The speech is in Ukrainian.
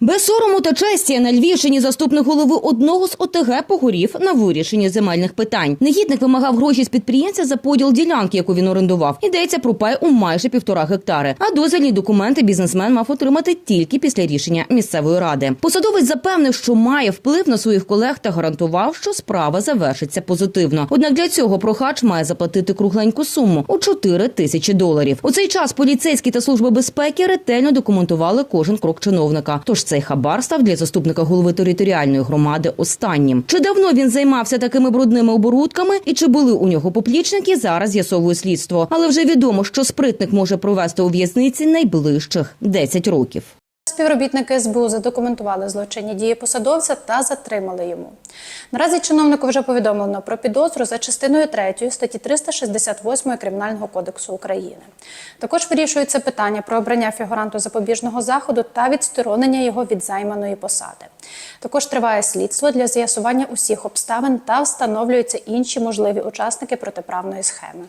Без сорому та честі на Львівщині заступник голови одного з ОТГ погорів на вирішенні земельних питань. Негідник вимагав гроші з підприємця за поділ ділянки, яку він орендував. Йдеться про пай у майже півтора гектари. А дозвільні документи бізнесмен мав отримати тільки після рішення місцевої ради. Посадовець запевнив, що має вплив на своїх колег та гарантував, що справа завершиться позитивно. Однак для цього прохач має заплатити кругленьку суму у 4 тисячі доларів. У цей час поліцейські та служба безпеки ретельно документували кожен крок чиновника. Тож цей хабар став для заступника голови територіальної громади останнім. Чи давно він займався такими брудними оборудками і чи були у нього поплічники? Зараз з'ясовує слідство. Але вже відомо, що спритник може провести у в'язниці найближчих 10 років. Співробітники СБУ задокументували злочинні дії посадовця та затримали йому. Наразі чиновнику вже повідомлено про підозру за частиною 3 статті 368 Кримінального кодексу України. Також вирішується питання про обрання фігуранту запобіжного заходу та відсторонення його від займаної посади. Також триває слідство для з'ясування усіх обставин та встановлюються інші можливі учасники протиправної схеми.